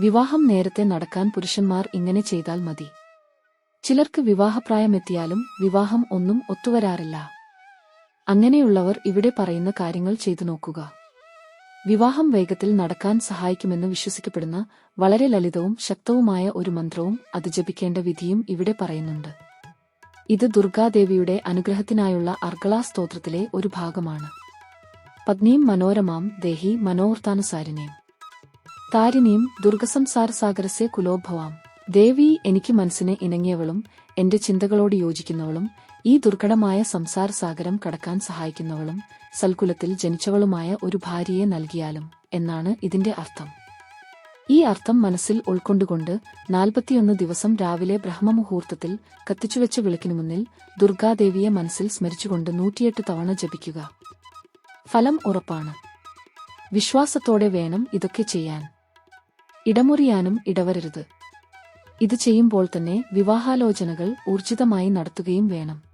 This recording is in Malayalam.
വിവാഹം നേരത്തെ നടക്കാൻ പുരുഷന്മാർ ഇങ്ങനെ ചെയ്താൽ മതി. ചിലർക്ക് വിവാഹപ്രായമെത്തിയാലും വിവാഹം ഒന്നും ഒത്തുവരാറില്ല. അങ്ങനെയുള്ളവർ ഇവിടെ പറയുന്ന കാര്യങ്ങൾ ചെയ്തു നോക്കുക. വിവാഹം വേഗത്തിൽ നടക്കാൻ സഹായിക്കുമെന്ന് വിശ്വസിക്കപ്പെടുന്ന വളരെ ലളിതവും ശക്തവുമായ ഒരു മന്ത്രവും അത് ജപിക്കേണ്ട വിധിയും ഇവിടെ പറയുന്നുണ്ട്. ഇത് ദുർഗാദേവിയുടെ അനുഗ്രഹത്തിനായുള്ള അർഗളാ സ്തോത്രത്തിലെ ഒരു ഭാഗമാണ്. പത്നിയും മനോരമാം ദേഹി മനോവർത്താനുസാരിനെയും താരിണിയും ദുർഗസംസാരസാഗരസെ കുലോഭവാം. ദേവി എനിക്ക് മനസ്സിന് ഇണങ്ങിയവളും എന്റെ ചിന്തകളോട് യോജിക്കുന്നവളും ഈ ദുർഘടമായ സംസാരസാഗരം കടക്കാൻ സഹായിക്കുന്നവളും സൽക്കുലത്തിൽ ജനിച്ചവളുമായ ഒരു ഭാര്യയെ നൽകിയാലും എന്നാണ് ഇതിന്റെ അർത്ഥം. ഈ അർത്ഥം മനസ്സിൽ ഉൾക്കൊണ്ടുകൊണ്ട് നാൽപ്പത്തിയൊന്ന് ദിവസം രാവിലെ ബ്രഹ്മമുഹൂർത്തത്തിൽ കത്തിച്ചുവെച്ച വിളക്കിനു മുന്നിൽ ദുർഗാദേവിയെ മനസ്സിൽ സ്മരിച്ചുകൊണ്ട് നൂറ്റിയെട്ട് തവണ ജപിക്കുക. ഫലം ഉറപ്പാണ്. വിശ്വാസത്തോടെ വേണം ഇതൊക്കെ ചെയ്യാൻ. ഇടമുറിയാനും ഇടവരരുത്. ഇത് ചെയ്യുമ്പോൾ തന്നെ വിവാഹാലോചനകൾ ഊർജിതമായി നടത്തുകയും വേണം.